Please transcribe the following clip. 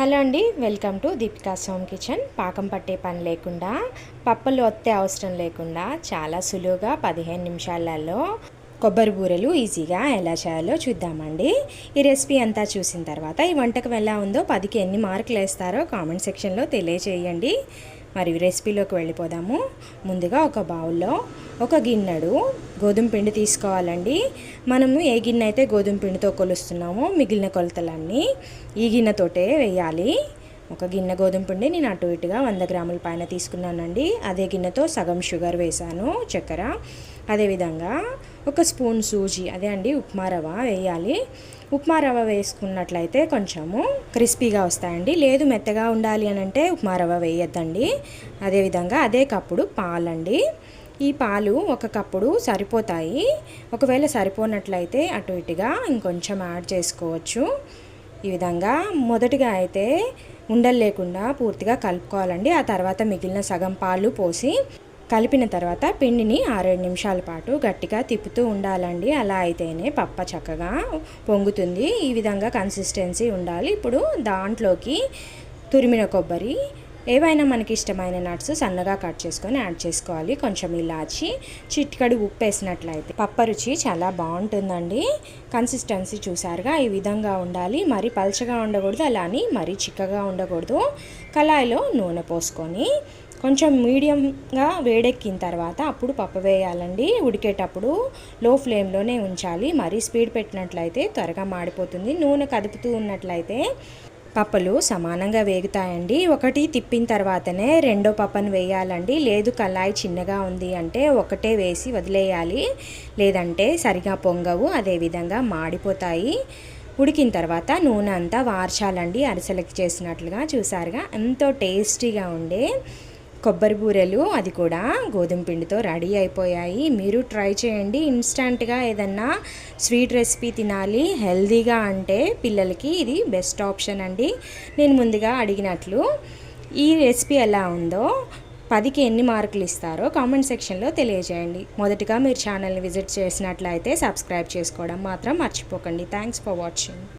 Hello అండి welcome to Deepika Som kitchen. పాకం పట్టే పని లేకుండా పప్పలు వత్తే అవసరం లేకుండా చాలా సులువుగా పదిహేను నిమిషాలలో కొబ్బరి బూరెలు ఈజీగా ఎలా చేయాలో చూద్దామండి. ఈ రెసిపీ అంతా చూసిన తర్వాత ఈ వంటకం ఎలా ఉందో పదికి ఎన్ని మార్కులు వేస్తారో కామెంట్ సెక్షన్లో తెలియచేయండి. మరి రెసిపీలోకి వెళ్ళిపోదాము. ముందుగా ఒక బౌల్లో ఒక గిన్నెడు గోధుమ పిండి తీసుకోవాలండి. మనము ఏ గిన్నె అయితే గోధుమ పిండితో కొలుస్తున్నామో మిగిలిన కొలతలన్నీ ఈ గిన్నెతోటే వేయాలి. ఒక గిన్నె గోధుమ పిండి నేను అటు ఇటుగా వంద గ్రాముల పైన తీసుకున్నానండి. అదే గిన్నెతో సగం షుగర్ వేసాను చక్కెర. అదేవిధంగా ఒక స్పూన్ సూజీ అదే అండి ఉప్మా రవ్వ వేయాలి. ఉప్మా రవ్వ వేసుకున్నట్లయితే కొంచెము క్రిస్పీగా వస్తాయండి. లేదు మెత్తగా ఉండాలి అని అంటే ఉప్మా రవ్వ వేయద్దండి. అదేవిధంగా అదే కప్పుడు పాలండి. ఈ పాలు ఒక కప్పుడు సరిపోతాయి. ఒకవేళ సరిపోనట్లయితే అటు ఇటుగా ఇంకొంచెం యాడ్ చేసుకోవచ్చు. ఈ విధంగా మొదటిగా అయితే ఉండలు లేకుండా పూర్తిగా కలుపుకోవాలండి. ఆ తర్వాత మిగిలిన సగం పాలు పోసి కలిపిన తర్వాత పిండిని ఆరేడు నిమిషాల పాటు గట్టిగా తిప్పుతూ ఉండాలండి. అలా అయితేనే పప్ప చక్కగా పొంగుతుంది. ఈ విధంగా కన్సిస్టెన్సీ ఉండాలి. ఇప్పుడు దాంట్లోకి తురిమిన కొబ్బరి ఏవైనా మనకి ఇష్టమైన నట్స్ సన్నగా కట్ చేసుకొని యాడ్ చేసుకోవాలి. కొంచెం ఇలాచి చిట్కడి ఉప్పు వేసినట్లయితే పప్ప రుచి చాలా బాగుంటుందండి. కన్సిస్టెన్సీ చూసారుగా ఈ విధంగా ఉండాలి. మరి పల్చగా ఉండకూడదు అలాని మరీ చిక్కగా ఉండకూడదు. కళాయిలో నూనె పోసుకొని కొంచెం మీడియంగా వేడెక్కిన తర్వాత అప్పుడు పప్పు వేయాలండి. ఉడికేటప్పుడు లో ఫ్లేమ్లోనే ఉంచాలి. మరీ స్పీడ్ పెట్టినట్లయితే త్వరగా మాడిపోతుంది. నూనె కదుపుతూ ఉన్నట్లయితే పప్పలు సమానంగా వేగుతాయండి. ఒకటి తిప్పిన తర్వాతనే రెండో పప్పను వేయాలండి. లేదు కళాయి చిన్నగా ఉంది అంటే ఒకటే వేసి వదిలేయాలి. లేదంటే సరిగా పొంగవు అదేవిధంగా మాడిపోతాయి. ఉడికిన తర్వాత నూనె అంతా వార్చాలండి. అరిసెలకి చేసినట్లుగా చూసారుగా? ఎంతో టేస్టీగా ఉండే కొబ్బరి బూరెలు అది కూడా గోధుమ పిండితో రెడీ అయిపోయాయి. మీరు ట్రై చేయండి. ఇన్స్టంట్గా ఏదన్నా స్వీట్ రెసిపీ తినాలి హెల్దీగా అంటే పిల్లలకి ఇది బెస్ట్ ఆప్షన్ అండి. నేను ముందుగా అడిగినట్లు ఈ రెసిపీ ఎలా ఉందో పదికి ఎన్ని మార్కులు ఇస్తారో కామెంట్ సెక్షన్లో తెలియజేయండి. మొదటిగా మీరు ఛానల్ని విజిట్ చేసినట్లయితే సబ్స్క్రైబ్ చేసుకోవడం మాత్రం మర్చిపోకండి. Thanks for watching.